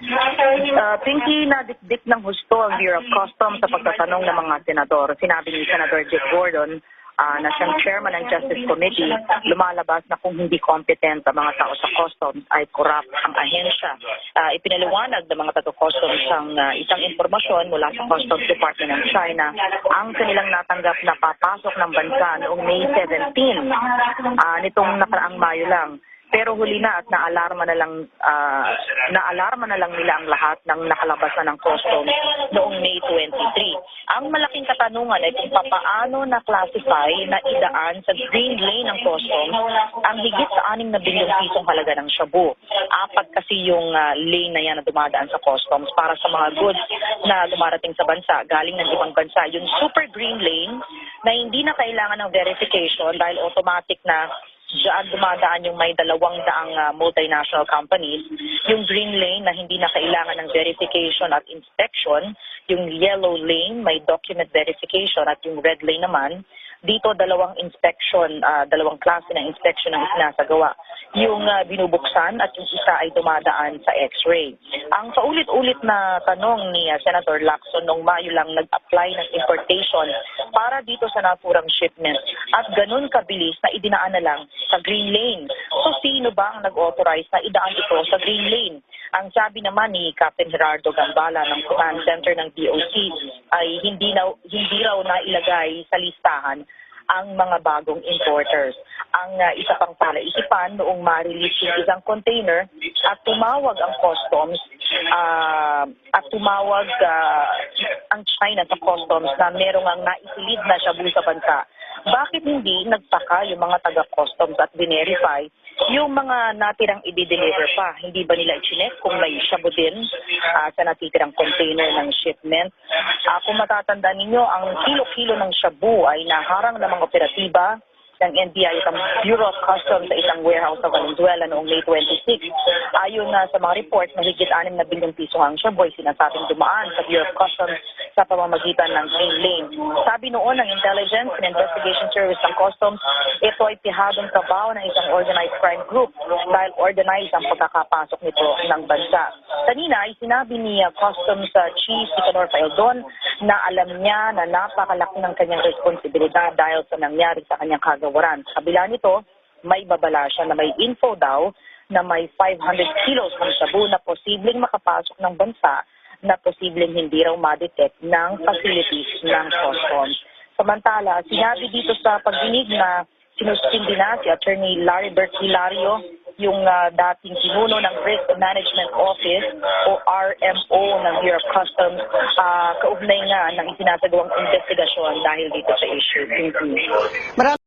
Uh, Pinky na dikdik ng husto ang Bureau of Customs sa pagtatanong ng mga senador. Sinabi ni Senator Dick Gordon ah, na siyang chairman ng Justice Committee, lumalabas na kung hindi competent ang mga tao sa customs ay corrupt ang ahensya. Ah, ipinaliwanag ng mga taga-customs ang ah, isang impormasyon mula sa Customs Department ng China ang kanilang natanggap na papasok ng bansa noong May 17 ah, nitong nakaraang Mayo lang. Pero huli na at naalarma na lang ah, naalarma na lang nila ang lahat ng nakalabas na ng customs noong May 23. Ang malaking katanungan ay kung papaano na-classify na idaan sa green lane ng customs ang higit sa 6 na bilyong pisong halaga ng shabu. Apat kasi yung ah, lane na yan na dumadaan sa customs para sa mga goods na dumarating sa bansa galing ng ibang bansa. Yung super green lane na hindi na kailangan ng verification dahil automatic na Diyan dumadaan yung may dalawang daang ah, multinational companies. Yung green lane na hindi na kailangan ng verification at inspection. Yung yellow lane may document verification at yung red lane naman, dito dalawang inspection, ah, dalawang klase ng inspection ang sinasagawa. Yung ah, binubuksan at yung isa ay dumadaan sa x-ray. Ang paulit-ulit na tanong ni ah, Senator Lacson nung Mayo lang nag-apply ng importation para dito sa naturang shipment at ganun kabilis na idinaan na lang sa green lane. So sino ba ang nag-authorize na idaan ito sa green lane? Ang sabi naman ni Captain Gerardo Gambala ng Command Center ng DOC ay hindi, na, hindi raw na ilagay sa listahan ang mga bagong importers. Ang uh, isa pang palaisipan noong ma-release yung isang container at tumawag ang customs ah, at tumawag ah, ang China sa customs na merong ang naisilid na shabu sa bansa. Bakit hindi nagtaka yung mga taga-customs at verify yung mga natirang i-deliver pa? Hindi ba nila i-check kung may shabu din ah, sa natitirang container ng shipment? Ah, kung matatanda ninyo, ang kilo-kilo ng shabu ay naharang ng mga operatiba ng NBI at Bureau of Customs sa isang warehouse sa Valenzuela noong May 26. Ayon na sa mga report, mahigit 6 na bilyong piso ang shabu ay sinasabing dumaan sa Bureau of Customs sa pamamagitan ng green lane. Sabi noon ng Intelligence and Investigation Service ng Customs, ito ay pihadong trabaho ng isang organized crime group dahil organized ang pagkakapasok nito ng bansa. Kanina ay sinabi ni uh, Customs uh, Chief Nicanor Paeldon na alam niya na napakalaki ng kanyang responsibilidad dahil sa nangyari sa kanyang kagawaran. Sa kabila nito, may babala siya na may info daw na may 500 kilos ng sabu na posibleng makapasok ng bansa na posibleng hindi raw ma-detect ng facilities ng customs. Samantala, sinabi dito sa pagdinig na sinuspindi na si Attorney Larry Bert Hilario, yung ah, dating pinuno ng Risk Management Office o RMO ng Bureau of Customs, ah, kaugnay nga ng isinasagawang investigasyon dahil dito sa issue. Thank you.